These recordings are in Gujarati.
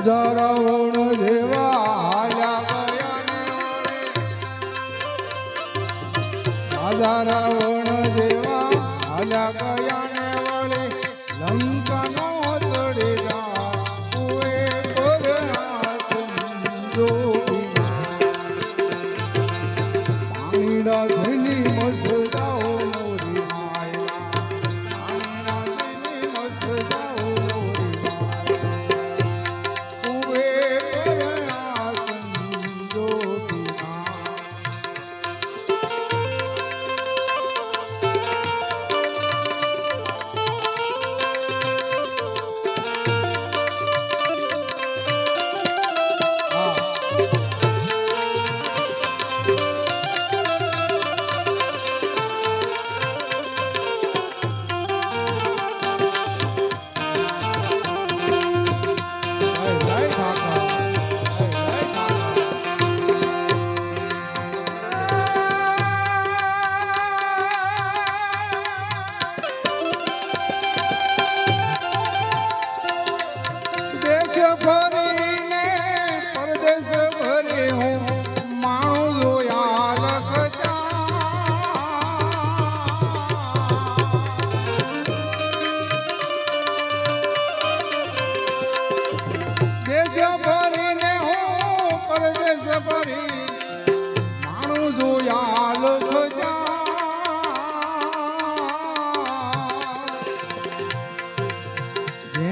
હજારા વણ જેવા હાલ્યા ગયા હજારા વણ જેવા હાલ્યા ગયા ને વળી. લંકાનો પાણી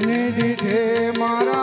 દીધે મારા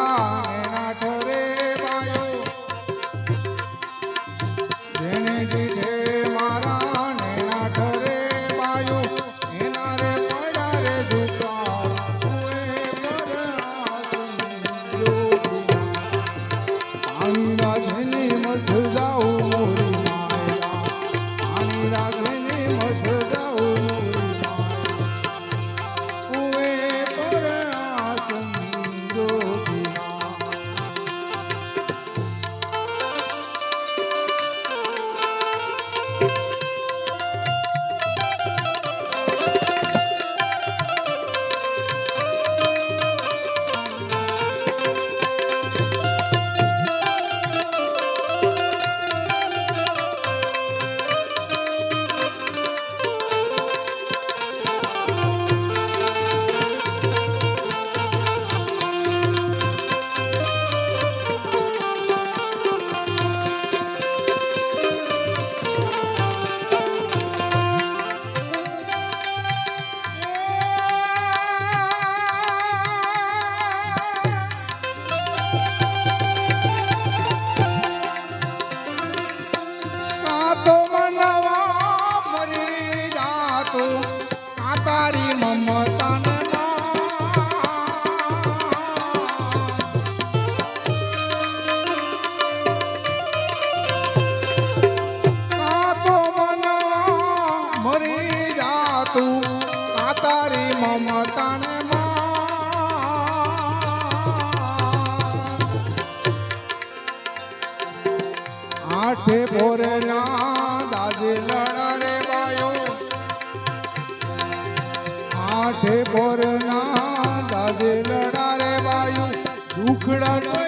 કાંઠે બોરના દાદે લડારે વાયુ. દુખડા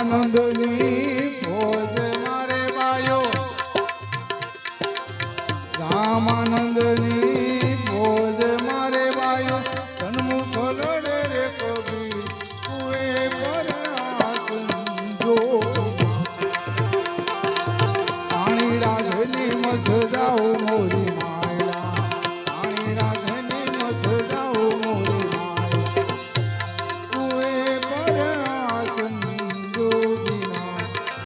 ananda